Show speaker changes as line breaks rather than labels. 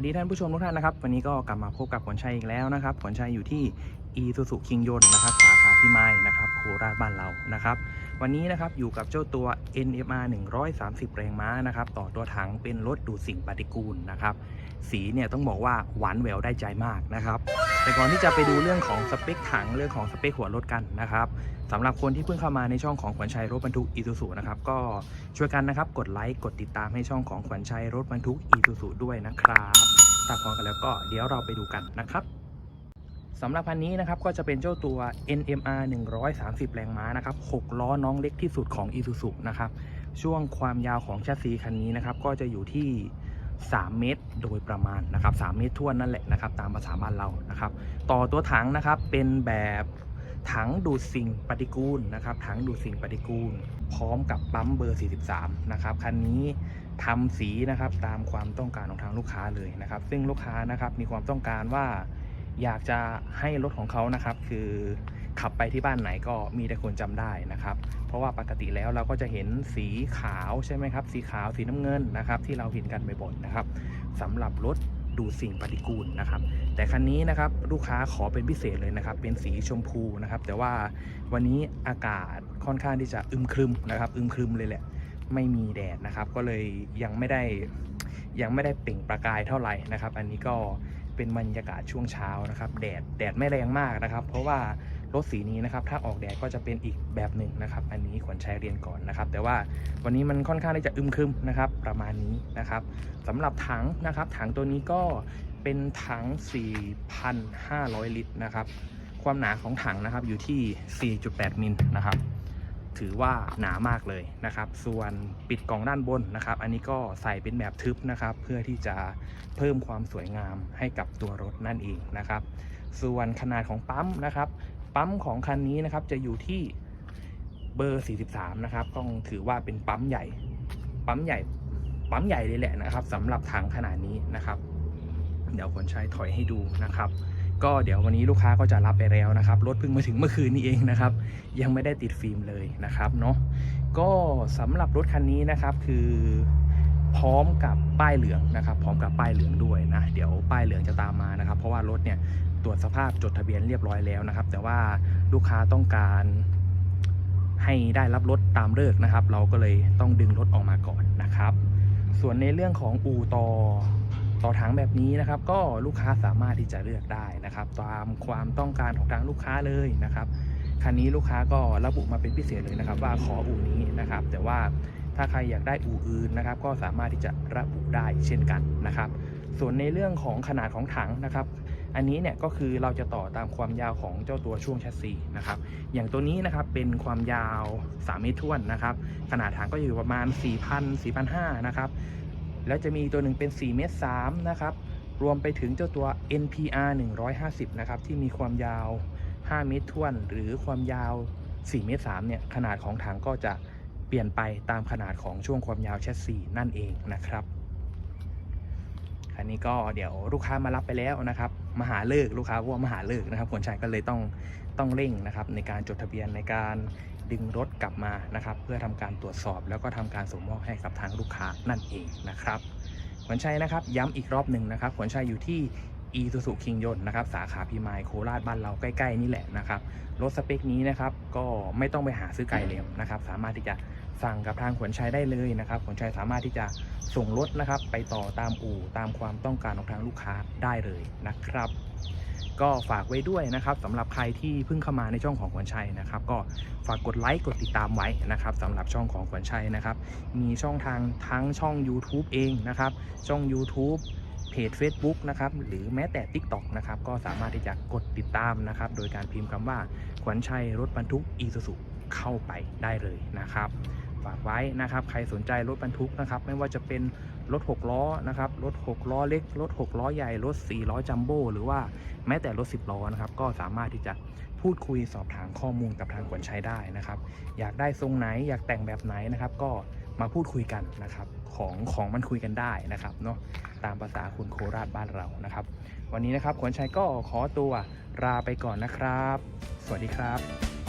วัสดีท่านผู้ชมทุกท่านนะครับ วันนี้ก็กลับมาพบกับขวัญชัยอีกแล้วนะครับขวัญชัยอยู่ที่อีซูซูคิงยนนะครับสาขาพิมายนะครับโคราชบ้านเรานะครับ วันนี้นะครับอยู่กับเจ้าตัว NMR 130 แรงม้านะครับต่อตัวถังเป็นรถดูดสิ่งปฏิกูลนะครับ สีเนี่ยต้องบอกว่าหวานแววได้ใจมากนะครับ แต่ก่อนที่จะไปดูเรื่องของสเปคถังเรื่องของสเปคหัวรถกันนะครับสำหรับคนที่เพิ่งเข้ามาในช่องของขวัญชัยรถบรรทุกอีซูซูนะครับก็ช่วยกันนะครับกดไลค์กดติดตามให้ช่องของขวัญชัยรถบรรทุกอีซูซูด้วยนะครับถ้าพร้อมกันแล้วก็เดี๋ยวเราไปดูกันนะครับ สำหรับคันนี้นะครับก็จะเป็นเจ้าตัว NMR 130 แรงม้านะครับ6ล้อน้องเล็กที่สุดของ Isuzu นะครับช่วงความยาวของแชสซีคันนี้นะครับก็จะอยู่ที่ 3 เมตรโดยประมาณนะครับ3เมตรท่วนนั่นแหละนะครับตามภาษาบ้านเรานะครับต่อตัวถังนะครับเป็นแบบถังดูดสิ่งปฏิกูลนะครับถังดูดสิ่งปฏิกูล พร้อมกับปั๊มเบอร์ 43 นะครับคันนี้ทำสีนะครับตามความต้องการของทางลูกค้าเลยนะครับ ซึ่งลูกค้านะครับมีความต้องการว่า อยากจะให้รถของเขานะครับ คือขับไปที่บ้านไหนก็มีแต่คนจำได้นะครับ เพราะว่าปกติแล้วเราก็จะเห็นสีขาวใช่ไหมครับ สีขาวสีน้ำเงินนะครับ ที่เราเห็นกันบ่อยๆนะครับสำหรับรถดูดสิ่งปฏิกูลนะครับ แต่คันนี้นะครับลูกค้าขอเป็นพิเศษเลยนะครับ เป็นสีชมพูนะครับ แต่ว่าวันนี้อากาศค่อนข้างที่จะอึมครึมนะครับ อึมครึมเลยแหละ ไม่มีแดดนะครับ ก็เลยยังไม่ได้ยังไม่ได้เปล่งประกายเท่าไหร่นะครับ อันนี้ก็ เป็นบรรยากาศช่วงเช้านะครับแดดแดดไม่แรงมากนะครับ เพราะว่ารถสีนี้นะครับถ้าออกแดดก็จะเป็นอีกแบบหนึ่งนะครับ อันนี้ขวัญชัยเรียนก่อนนะครับ แต่ว่าวันนี้มันค่อนข้างที่จะอึมครึมนะครับ ประมาณนี้นะครับสำหรับถังนะครับ ถังตัวนี้ก็เป็นถัง 4,500 ลิตรนะครับ ความหนาของถังนะครับอยู่ที่ 4.8 มิลนะครับ ถือว่าหนามากเลยนะครับ ส่วนปิดกล่องด้านบนนะครับ อันนี้ก็ใส่เป็นแบบทึบนะครับ เพื่อที่จะเพิ่มความสวยงามให้กับตัวรถนั่นเองนะครับ ส่วนขนาดของปั๊มนะครับ ปั๊มของคันนี้นะครับจะอยู่ที่เบอร์ 43 นะครับ ต้องถือว่าเป็นปั๊มใหญ่ ปั๊มใหญ่ ปั๊มใหญ่เลยแหละนะครับสำหรับถังขนาดนี้นะครับ เดี๋ยวคนใช้ถอยให้ดูนะครับ ก็เดี๋ยววันนี้ลูกค้าก็จะรับไปแล้วนะครับ รถเพิ่งมาถึงเมื่อคืนนี้เองนะครับ ยังไม่ได้ติดฟิล์มเลยนะครับเนาะก็สำหรับรถคันนี้นะครับคือพร้อมกับป้ายเหลืองนะครับ พร้อมกับป้ายเหลืองด้วยนะเดี๋ยวป้ายเหลืองจะตามมานะครับ เพราะว่ารถเนี่ยตรวจสภาพจดทะเบียนเรียบร้อยแล้วนะครับ แต่ว่าลูกค้าต้องการให้ได้รับรถตามเลิกนะครับ เราก็เลยต้องดึงรถออกมาก่อนนะครับ ส่วนในเรื่องของอู่ต่อ ต่อถังแบบนี้นะครับ ก็ลูกค้าสามารถที่จะเลือกได้นะครับ ตามความต้องการของทางลูกค้าเลยนะครับคันนี้ลูกค้าก็ระบุมาเป็นพิเศษเลยนะครับ ว่าขออู่นี้นะครับ แต่ว่าถ้าใครอยากได้อู่อื่นนะครับ ก็สามารถที่จะระบุได้เช่นกันนะครับ ส่วนในเรื่องของขนาดของถังนะครับ อันนี้เนี่ยก็คือเราจะต่อตามความยาวของเจ้าตัวช่วงแชสซีนะครับ อย่างตัวนี้นะครับเป็นความยาว 3 เมตรท่วนนะครับ ขนาดถังก็อยู่ประมาณ 4,000 4,500นะครับ แล้วจะมีตัวหนึ่งเป็น4เมตร3นะครับ รวมไปถึงเจ้าตัว NPR 150 นะครับ ที่มีความยาว 5 เมตรท่วน หรือความยาว 4 เมตร3เนี่ย ขนาดของถังก็จะเปลี่ยนไปตามขนาดของช่วงความยาวแชสซีนั่นเองนะครับ คันนี้ก็เดี๋ยวลูกค้ามารับไปแล้วนะครับมาหาเลิกลูกค้าว่ามาหาเลิกนะครับผลชัยก็เลยต้องต้องเร่งนะครับในการจดทะเบียนในการ ดึงรถกลับมานะครับ เพื่อทำการตรวจสอบแล้วก็ทำการส่งมอบให้กับทางลูกค้านั่นเองนะครับขวัญชัยนะครับ ย้ำอีกรอบหนึ่งนะครับขวัญชัยอยู่ที่อีซูซูคิงยนนะครับสาขาพิมายโคราชบ้านเราใกล้ๆ นี่แหละนะครับรถสเปคนี้นะครับก็ไม่ต้องไปหาซื้อไกลเลยนะครับสามารถที่จะสั่งกับทางขวัญชัยได้เลยนะครับขวัญชัยสามารถที่จะส่งรถนะครับไปต่อตามอู่ตามความต้องการของทางลูกค้าได้เลยนะครับ ก็ฝากไว้ด้วยนะครับสำหรับใครที่เพิ่งเข้ามาในช่องของขวัญชัยนะครับ ก็ฝากกดไลค์กดติดตามไว้นะครับสำหรับช่องของขวัญชัยนะครับ มีช่องทางทั้งช่อง YouTube เองนะครับ ช่อง YouTube เพจ Facebook นะครับหรือแม้แต่ TikTok นะครับก็สามารถที่จะกดติดตามนะครับ โดยการพิมพ์คำว่าขวัญชัยรถบรรทุกอีซูซุเข้าไปได้เลยนะครับ ฝากไว้นะครับ ใครสนใจรถบรรทุกนะครับ ไม่ว่าจะเป็นรถ 6 ล้อนะครับ รถ 6 ล้อเล็ก รถ 6 ล้อใหญ่ รถ 4 ล้อจัมโบ้หรือว่าแม้แต่รถ 10 ล้อนะครับ ก็สามารถที่จะพูดคุยสอบถามข้อมูลกับทางขวัญชัยได้นะครับ อยากได้ทรงไหน อยากแต่งแบบไหนนะครับ ก็มาพูดคุยกันนะครับ ของของมันคุยกันได้นะครับเนาะ ตามภาษาคุณโคราชบ้านเรานะครับ วันนี้นะครับขวัญชัยก็ขอตัวลาไปก่อนนะครับ สวัสดีครับ